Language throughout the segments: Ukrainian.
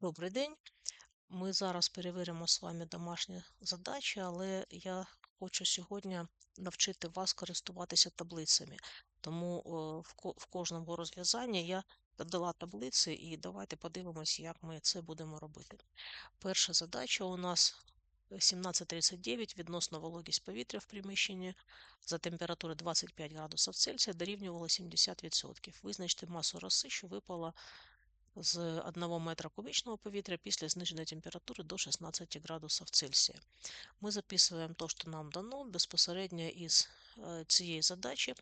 Добрий день. Ми зараз перевіримо з вами домашні задачі, але я хочу сьогодні навчити вас користуватися таблицями. Тому в кожному розв'язанні я додала таблиці і давайте подивимось, як ми це будемо робити. Перша задача у нас 1739 відносно вологість повітря в приміщенні за температури 25 градусів Цельсія дорівнювало 70%. Визначте масу роси, що випала з 1 метра кубічного повітря після зниження температури до 16 градусів Цельсія. Ми записуємо те, що нам дано безпосередньо із е, цієї задачі.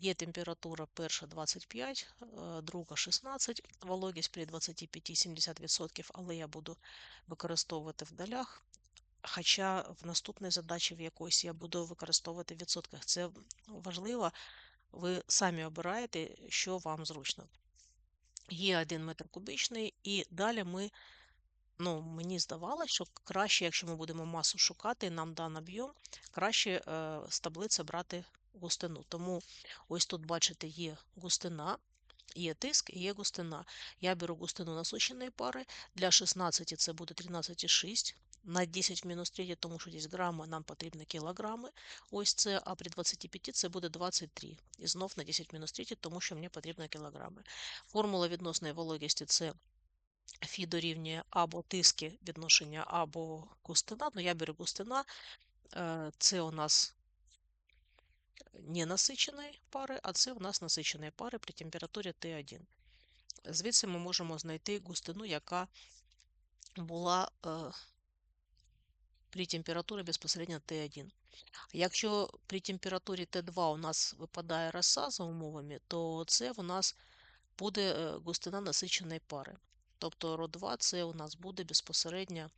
Є температура перша 25, е, друга 16, вологість при 25-70%, але я буду використовувати в долях. Хоча в наступній задачі в якоїсь я буду використовувати в відсотках. Це важливо. Ви самі обираєте, що вам зручно є 1 метр кубічний, і далі ми, ну, мені здавалося, що краще, якщо ми будемо масу шукати, нам дан об'єм, краще е, з таблиці брати густину. Тому ось тут, бачите, є густина, є тиск і є густина. Я беру густину насиченої пари. Для 16 це буде 13,6. На 10 в мінус 3, тому що десь грами нам потрібні кілограми. Ось це, а при 25 це буде 23. І знов на 10 в мінус 3, тому що мені потрібні кілограми. Формула відносної вологісті це фі дорівнює або тиски відношення, або густина. Ну, я беру густина. Е, Це у нас ненасиченої пари, а це у нас насиченої пари при температурі Т1. Звідси ми можемо знайти густину, яка була при температурі безпосередньо Т1. Якщо при температурі Т2 у нас випадає роса за умовами, то це у нас буде е, густина насиченої пари. Тобто РО2 це у нас буде безпосередньо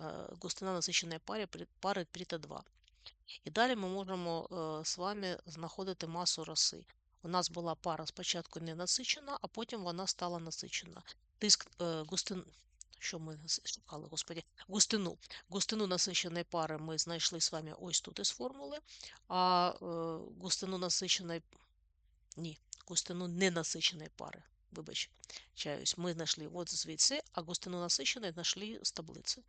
е, густина насиченої пари пари при Т2. І далі ми можемо з вами знаходити масу роси. У нас була пара спочатку не насичена, а потім вона стала насичена. Тиск густин, що ми шукали, господі, густину. Густину насиченої пари ми знайшли з вами ось тут із формули, а густину насиченої, ні, густину ненасиченої пари. Вибач, чаюсь, ми знайшли от звідси, а густину насиченої знайшли з таблиці.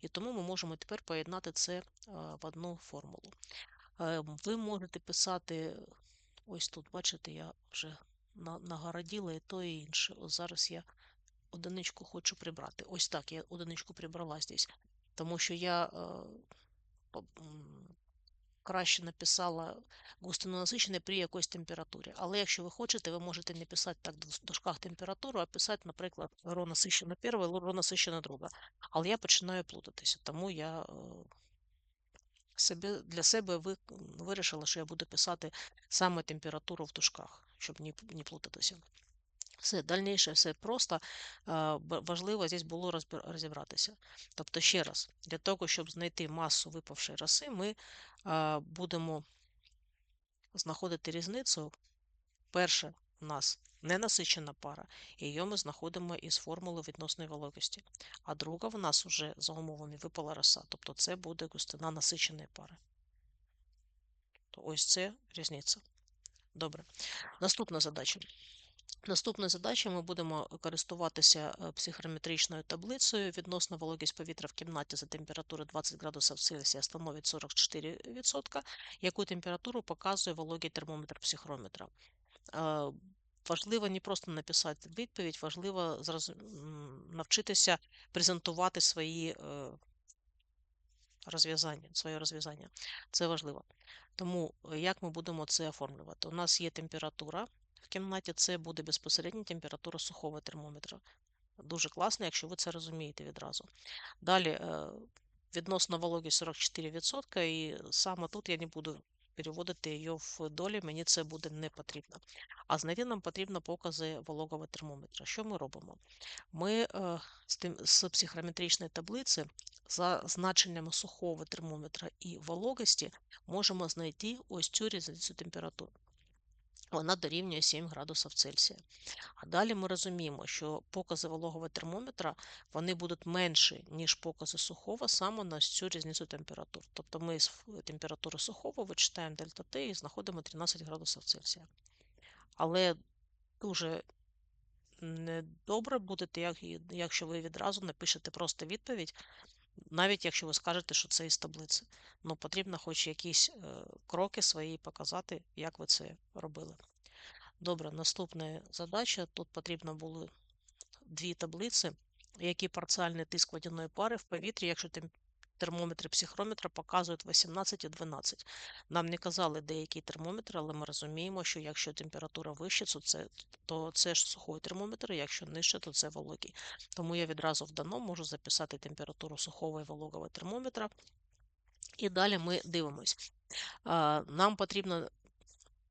І тому ми можемо тепер поєднати це в одну формулу. Ви можете писати, ось тут, бачите, я вже нагородила і то і інше. Ось зараз я одиничку хочу прибрати. Ось так я одиничку прибрала здесь. Тому що я е, краще написала густину насичене при якоїсь температурі. Але якщо ви хочете, ви можете не писати так в дужках температуру, а писати, наприклад, ро насичена перша, ро насичена друга. Але я починаю плутатися, тому я е, себе, для себе ви, вирішила, що я буду писати саме температуру в дужках, щоб не, не плутатися. Все, дальніше все просто важливо здесь було розібратися. Тобто, ще раз, для того, щоб знайти масу випавшої роси, ми будемо знаходити різницю. Перше, у нас ненасичена пара, і її ми знаходимо із формули відносної вологості. А друга в нас вже за умовами випала роса, тобто це буде густина насиченої пари. То ось це різниця. Добре. Наступна задача. Наступна задача ми будемо користуватися е, психрометричною таблицею. Відносно вологість повітря в кімнаті за температури 20 градусів Цельсія становить 44%, яку температуру показує вологий термометр психрометра. Е, важливо не просто написати відповідь, важливо навчитися презентувати свої е, розв'язання, своє розв'язання. Це важливо. Тому як ми будемо це оформлювати? У нас є температура в кімнаті, це буде безпосередня температура сухого термометра. Дуже класно, якщо ви це розумієте відразу. Далі, е, відносно вологість 44%, і саме тут я не буду переводити її в долі, мені це буде не потрібно. А знайти нам потрібно покази вологого термометра. Що ми робимо? Ми е, з, психрометричної таблиці за значеннями сухого термометра і вологості можемо знайти ось цю різницю температур вона дорівнює 7 градусів Цельсія. А далі ми розуміємо, що покази вологого термометра вони будуть менші, ніж покази сухого, саме на цю різницю температур. Тобто ми з температури сухого вичитаємо дельта Т і знаходимо 13 градусів Цельсія. Але дуже не добре будете, як, і- якщо ви відразу напишете просто відповідь, навіть якщо ви скажете, що це із таблиці. Ну, потрібно хоч якісь е, кроки свої показати, як ви це робили. Добре, наступна задача. Тут потрібно було дві таблиці, які парціальний тиск водяної пари в повітрі, якщо термометри психрометра показують 18 і 12. Нам не казали деякі термометри, але ми розуміємо, що якщо температура вища, то це, то це ж сухий термометр, якщо нижче, то це вологий. Тому я відразу в дано можу записати температуру сухого і вологого термометра. І далі ми дивимось. Нам потрібно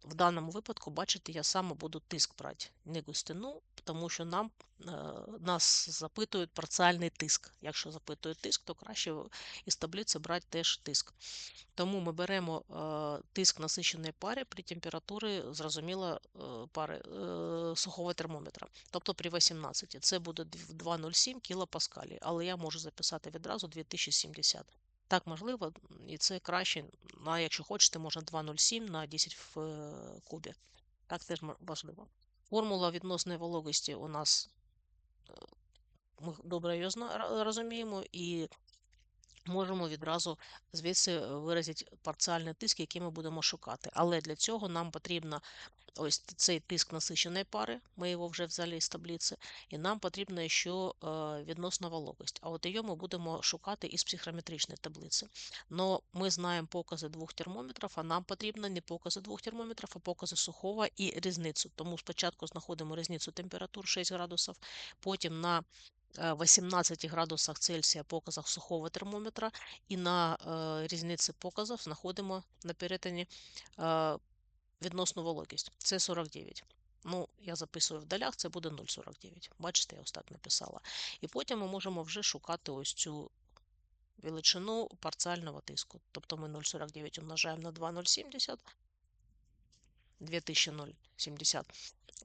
в даному випадку, бачите, я саме буду тиск брати, не густину, тому що нам, е, нас запитують парціальний тиск. Якщо запитують тиск, то краще із таблиці брати теж тиск. Тому ми беремо е, тиск насиченої пари при температурі, зрозуміло, е, пари сухого термометра, тобто при 18. Це буде 2,07 кілопаскалі, але я можу записати відразу 2070. Так, можливо, і це краще. А якщо хочете, можна 2,07 на 10 в кубі. Так теж важливо. Формула відносної вологості у нас е, ми добре її розуміємо, і можемо відразу звідси е, виразити парціальний тиск, який ми будемо шукати. Але для цього нам потрібно ось цей тиск насиченої пари, ми його вже взяли з таблиці, і нам потрібно ще е, відносна вологость. А от її ми будемо шукати із психрометричної таблиці. Но ми знаємо покази двох термометрів, а нам потрібно не покази двох термометрів, а покази сухого і різницю. Тому спочатку знаходимо різницю температур 6 градусів, потім на 18 градусах Цельсія показах сухого термометра, і на е, різниці показів знаходимо на перетині е, відносну вологість. Це 49. Ну, я записую в долях, це буде 0,49. Бачите, я ось так написала. І потім ми можемо вже шукати ось цю величину парціального тиску. Тобто ми 0,49 умножаємо на 2,070, 2070,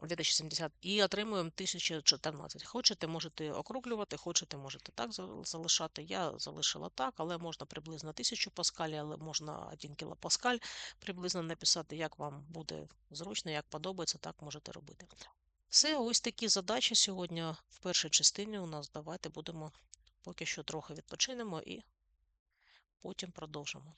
2070 і отримуємо 1014. Хочете, можете округлювати, хочете, можете так залишати. Я залишила так, але можна приблизно 1000 паскаль, але можна 1 кілопаскаль приблизно написати, як вам буде зручно, як подобається, так можете робити. Все, ось такі задачі сьогодні в першій частині у нас. Давайте будемо поки що трохи відпочинемо і потім продовжимо.